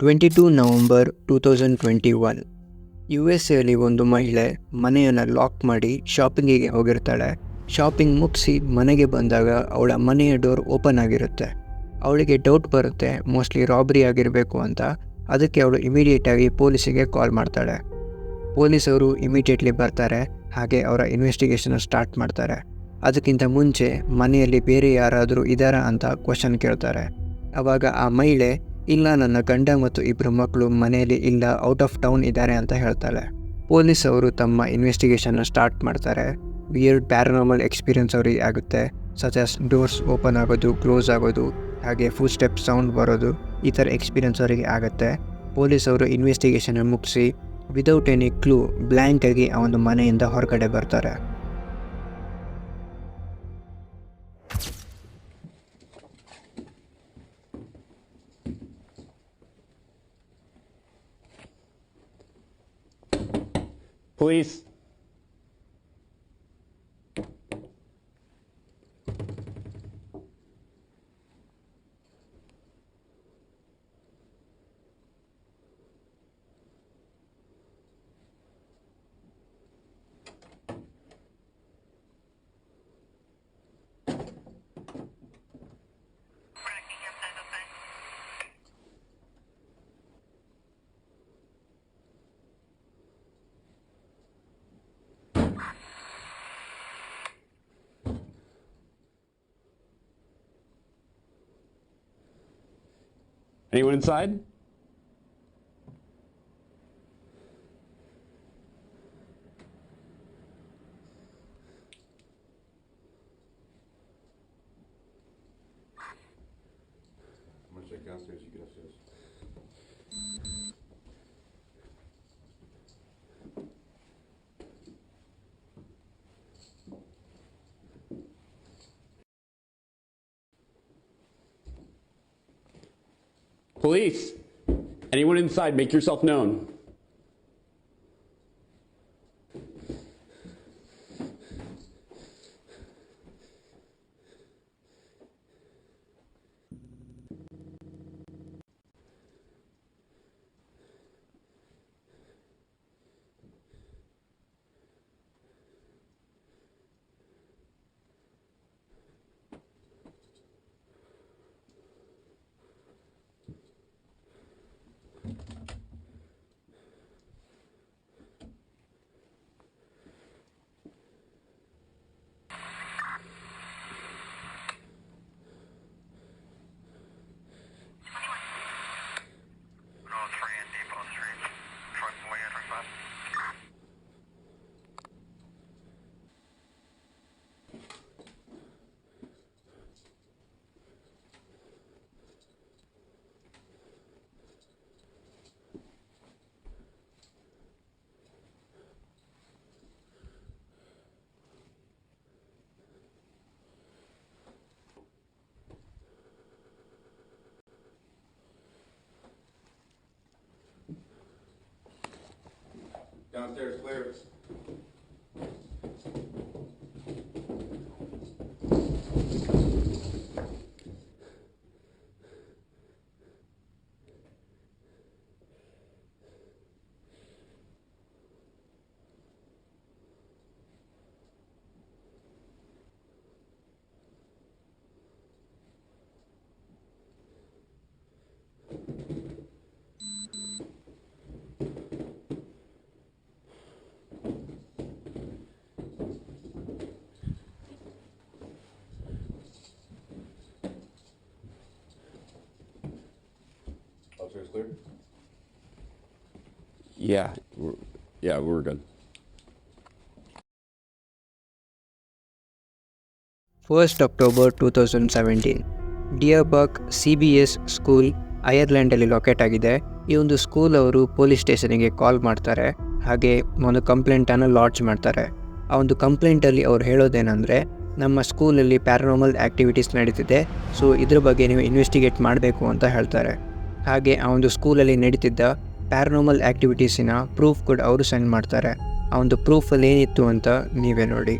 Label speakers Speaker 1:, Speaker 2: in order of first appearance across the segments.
Speaker 1: Twenty two November two thousand twenty one. U S ಎಲ್ಲಿ ಒಂದು ಮಹಿಳೆ ಮನೆಯನ್ನು ಲಾಕ್ ಮಾಡಿ ಶಾಪಿಂಗಿಗೆ ಹೋಗಿರ್ತಾಳೆ. ಶಾಪಿಂಗ್ ಮುಗಿಸಿ ಮನೆಗೆ ಬಂದಾಗ ಅವಳ ಮನೆಯ ಡೋರ್ ಓಪನ್ ಆಗಿರುತ್ತೆ. ಅವಳಿಗೆ ಡೌಟ್ ಬರುತ್ತೆ ಮೋಸ್ಟ್ಲಿ ರಾಬರಿ ಆಗಿರಬೇಕು ಅಂತ. ಅದಕ್ಕೆ ಅವಳು ಇಮಿಡಿಯೇಟಾಗಿ ಪೊಲೀಸಿಗೆ ಕಾಲ್ ಮಾಡ್ತಾಳೆ. ಪೊಲೀಸವರು ಇಮಿಡಿಯೇಟ್ಲಿ ಬರ್ತಾರೆ, ಹಾಗೆ ಅವರ ಇನ್ವೆಸ್ಟಿಗೇಷನ್ ಸ್ಟಾರ್ಟ್ ಮಾಡ್ತಾರೆ. ಅದಕ್ಕಿಂತ ಮುಂಚೆ ಮನೆಯಲ್ಲಿ ಬೇರೆ ಯಾರಾದರೂ ಇದ್ದಾರಾ ಅಂತ ಕ್ವಶನ್ ಕೇಳ್ತಾರೆ. ಅವಾಗ ಆ ಮಹಿಳೆ ಇಲ್ಲ, ನನ್ನ ಗಂಡ ಮತ್ತು ಇಬ್ಬರು ಮಕ್ಕಳು ಮನೆಯಲ್ಲಿ ಇಲ್ಲ, ಔಟ್ ಆಫ್ ಟೌನ್ ಇದ್ದಾರೆ ಅಂತ ಹೇಳ್ತಾಳೆ. ಪೊಲೀಸ್ ಅವರು ತಮ್ಮ ಇನ್ವೆಸ್ಟಿಗೇಷನ್ನ ಸ್ಟಾರ್ಟ್ ಮಾಡ್ತಾರೆ. ವಿಯರ್ಡ್ ಪ್ಯಾರನಾರ್ಮಲ್ ಎಕ್ಸ್ಪೀರಿಯನ್ಸ್ ಅವರಿಗೆ ಆಗುತ್ತೆ. ಸಜೆಸ್ ಡೋರ್ಸ್ ಓಪನ್ ಆಗೋದು ಕ್ಲೋಸ್ ಆಗೋದು, ಹಾಗೆ ಫುಲ್ ಸ್ಟೆಪ್ ಸೌಂಡ್ ಬರೋದು, ಈ ಥರ ಎಕ್ಸ್ಪೀರಿಯನ್ಸ್ ಅವರಿಗೆ ಆಗುತ್ತೆ. ಪೊಲೀಸ್ ಅವರು ಇನ್ವೆಸ್ಟಿಗೇಷನ್ನ ಮುಗಿಸಿ ವಿದೌಟ್ ಎನಿ ಕ್ಲೂ ಬ್ಲ್ಯಾಂಕ್ ಆಗಿ ಆ ಒಂದು ಮನೆಯಿಂದ ಹೊರಗಡೆ ಬರ್ತಾರೆ.
Speaker 2: Police. Anyone inside?
Speaker 3: I'm gonna check downstairs, you get upstairs.
Speaker 2: Police. Anyone inside, make yourself known.
Speaker 4: Huh?
Speaker 3: downstairs clearance. Upstairs clear?
Speaker 2: Yeah, we're, yeah, we're good.
Speaker 1: First October two thousand seventeen ಡಿಯರ್ಬರ್ಗ್ C B S school ಐರ್ಲ್ಯಾಂಡಲ್ಲಿ locate ಆಗಿದೆ. ಈ ಒಂದು school ಅವರು police ಸ್ಟೇಷನಿಗೆ ಕಾಲ್ ಮಾಡ್ತಾರೆ. ಹಾಗೆ ಒಂದು ಕಂಪ್ಲೇಂಟನ್ನು lodge ಮಾಡ್ತಾರೆ. ಆ ಒಂದು ಕಂಪ್ಲೇಂಟಲ್ಲಿ ಅವ್ರು ಹೇಳೋದೇನೆಂದರೆ ನಮ್ಮ ಸ್ಕೂಲಲ್ಲಿ ಪ್ಯಾರನಾರ್ಮಲ್ ಆ್ಯಕ್ಟಿವಿಟೀಸ್ ನಡೀತಿದೆ. ಸೊ ಇದ್ರ ಬಗ್ಗೆ ನೀವು ಇನ್ವೆಸ್ಟಿಗೇಟ್ ಮಾಡಬೇಕು ಅಂತ ಹೇಳ್ತಾರೆ. ಹಾಗೆ ಆ ಒಂದು ಸ್ಕೂಲಲ್ಲಿ ನಡೀತಿದ್ದ ಪ್ಯಾರನಾರ್ಮಲ್ ಆ್ಯಕ್ಟಿವಿಟೀಸಿನ ಪ್ರೂಫ್ ಕೂಡ ಅವರು ಸೆಂಡ್ ಮಾಡ್ತಾರೆ. ಆ ಒಂದು ಪ್ರೂಫಲ್ಲಿ ಏನಿತ್ತು ಅಂತ ನೀವೇ ನೋಡಿ.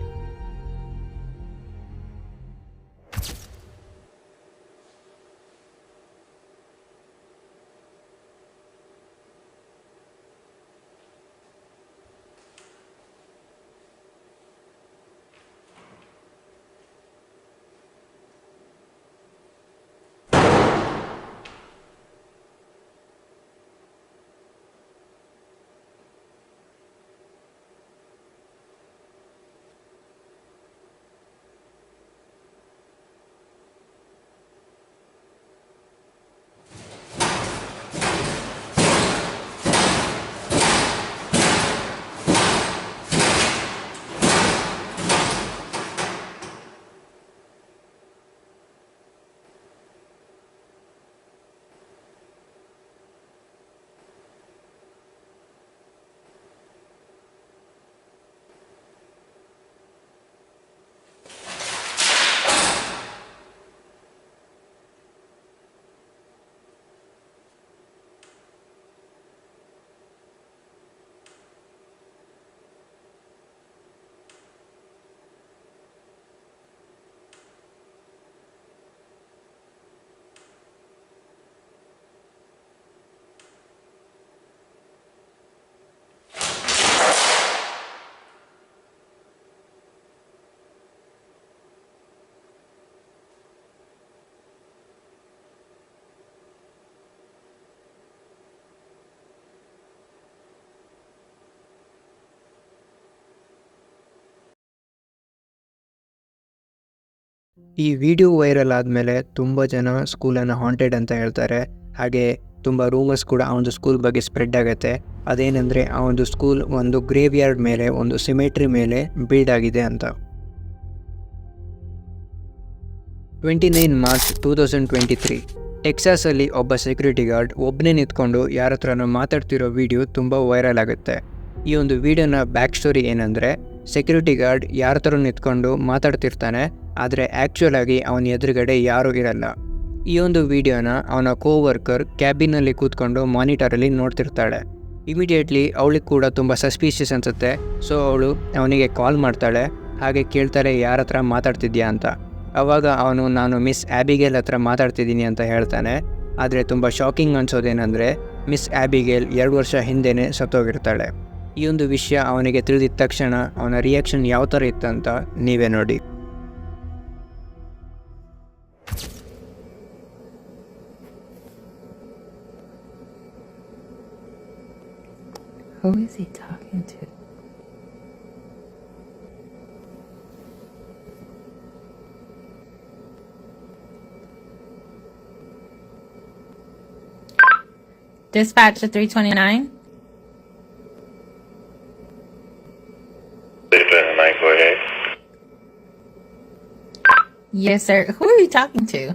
Speaker 1: ಈ ವಿಡಿಯೋ ವೈರಲ್ ಆದಮೇಲೆ ತುಂಬ ಜನ ಸ್ಕೂಲನ್ನು ಹಾಂಟೆಡ್ ಅಂತ ಹೇಳ್ತಾರೆ. ಹಾಗೆ ತುಂಬ ರೂಮರ್ಸ್ ಕೂಡ ಆ ಒಂದು ಸ್ಕೂಲ್ ಬಗ್ಗೆ ಸ್ಪ್ರೆಡ್ ಆಗುತ್ತೆ. ಅದೇನೆಂದರೆ ಆ ಒಂದು ಸ್ಕೂಲ್ ಒಂದು ಗ್ರೇವ್ ಯಾರ್ಡ್ ಮೇಲೆ, ಒಂದು ಸಿಮೆಟ್ರಿ ಮೇಲೆ ಬಿಲ್ಡ್ ಆಗಿದೆ ಅಂತ. Twenty nine March two thousand twenty three ಟೆಕ್ಸಾಸಲ್ಲಿ ಒಬ್ಬ ಸೆಕ್ಯೂರಿಟಿ ಗಾರ್ಡ್ ಒಬ್ಬನೇ ನಿಂತ್ಕೊಂಡು ಯಾರ ಹತ್ರನೂ ಮಾತಾಡ್ತಿರೋ ವಿಡಿಯೋ ತುಂಬ ವೈರಲ್ ಆಗುತ್ತೆ. ಈ ಒಂದು ವಿಡಿಯೋನ ಬ್ಯಾಕ್ ಸ್ಟೋರಿ ಏನಂದರೆ ಸೆಕ್ಯೂರಿಟಿ ಗಾರ್ಡ್ ಯಾರ ಥರ ನಿಂತ್ಕೊಂಡು ಮಾತಾಡ್ತಿರ್ತಾನೆ. ಆದರೆ ಆ್ಯಕ್ಚುಲಾಗಿ ಅವನ ಎದುರುಗಡೆ ಯಾರೂ ಇರಲ್ಲ. ಈ ಒಂದು ವಿಡಿಯೋನ ಅವನ ಕೋ ವರ್ಕರ್ ಕ್ಯಾಬಿನಲ್ಲಿ ಕೂತ್ಕೊಂಡು ಮಾನಿಟರಲ್ಲಿ ನೋಡ್ತಿರ್ತಾಳೆ. ಇಮಿಡಿಯೇಟ್ಲಿ ಅವಳಿಗೆ ಕೂಡ ತುಂಬ ಸಸ್ಪೀಷಿಯಸ್ ಅನಿಸುತ್ತೆ. ಸೊ ಅವಳು ಅವನಿಗೆ ಕಾಲ್ ಮಾಡ್ತಾಳೆ. ಹಾಗೆ ಕೇಳ್ತಾಳೆ ಯಾರ ಹತ್ರ ಮಾತಾಡ್ತಿದ್ಯಾ? ಅಂತ. ಆವಾಗ ಅವನು, ನಾನು ಮಿಸ್ ಆ್ಯಬಿಗೇಲ್ ಹತ್ರ ಮಾತಾಡ್ತಿದ್ದೀನಿ ಅಂತ ಹೇಳ್ತಾನೆ. ಆದರೆ ತುಂಬ ಶಾಕಿಂಗ್ ಅನಿಸೋದೇನೆಂದರೆ ಮಿಸ್ ಆ್ಯಬಿಗೇಲ್ ಎರಡು ವರ್ಷ ಹಿಂದೆಯೇ ಸತ್ತೋಗಿರ್ತಾಳೆ. ಈ ಒಂದು ವಿಷಯ ಅವನಿಗೆ ತಿಳಿದಿದ್ದ ತಕ್ಷಣ ಅವನ ರಿಯಾಕ್ಷನ್ ಯಾವ ಥರ ಇತ್ತಂತ ನೀವೇ ನೋಡಿ.
Speaker 5: Who is he talking to? Dispatch to 329.
Speaker 4: Nine, go ahead.
Speaker 5: Yes, sir. Who are you talking to?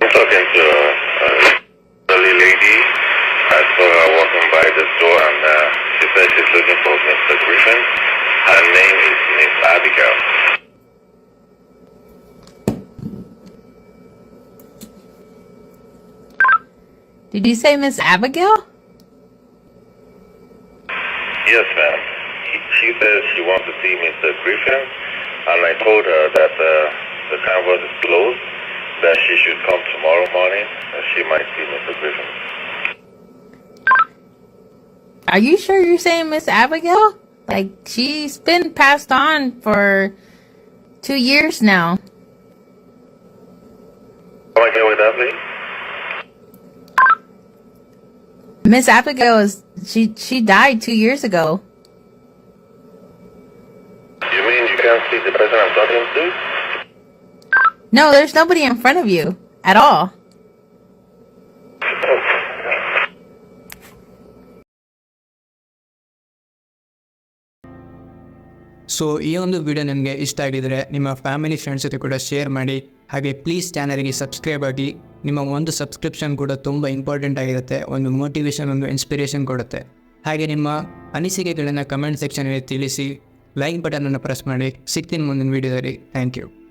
Speaker 4: I'm talking to uh, a elderly lady. I saw her walking by the store and uh, she said she's looking for Mr. Griffin. Her name is Miss Abigail.
Speaker 5: Did you say Miss Abigail?
Speaker 4: Yes, ma'am. She, she says she wants to see Mr. Griffin, and I told her that uh, the canvas is closed, that she should come tomorrow morning, and she might see Mr. Griffin.
Speaker 5: Are you sure you're saying Miss Abigail? Like she's been passed on for two years now.
Speaker 4: Oh, With that, please?
Speaker 5: Miss Abigail is she she died two years ago.
Speaker 4: You mean you can't see the person I'm talking to?
Speaker 5: No, there's nobody in front of you at all.
Speaker 1: So ಈ ಒಂದು video ನಿಮಗೆ ಇಷ್ಟ ಆಗಿದರೆ ನಿಮ್ಮ family friends ಜೊತೆ ಕೂಡ share ಮಾಡಿ. ಹಾಗೆ please ಚಾನಲ್ಗೆ ಸಬ್ಸ್ಕ್ರೈಬ್ ಆಗಿ. ನಿಮ್ಮ ಒಂದು ಸಬ್ಸ್ಕ್ರಿಪ್ಷನ್ ಕೂಡ ತುಂಬ ಇಂಪಾರ್ಟೆಂಟ್ ಆಗಿರುತ್ತೆ. ಒಂದು ಮೋಟಿವೇಶನ್ ಒಂದು ಇನ್ಸ್ಪಿರೇಷನ್ ಕೊಡುತ್ತೆ. ಹಾಗೆ ನಿಮ್ಮ ಅನಿಸಿಕೆಗಳನ್ನು ಕಮೆಂಟ್ ಸೆಕ್ಷನಲ್ಲಿ ತಿಳಿಸಿ. ಲೈಕ್ ಬಟನನ್ನು ಪ್ರೆಸ್ ಮಾಡಿ. ಸಿಗ್ತೀನಿ ಮುಂದಿನ ವೀಡಿಯೋದಲ್ಲಿ ಥ್ಯಾಂಕ್ ಯು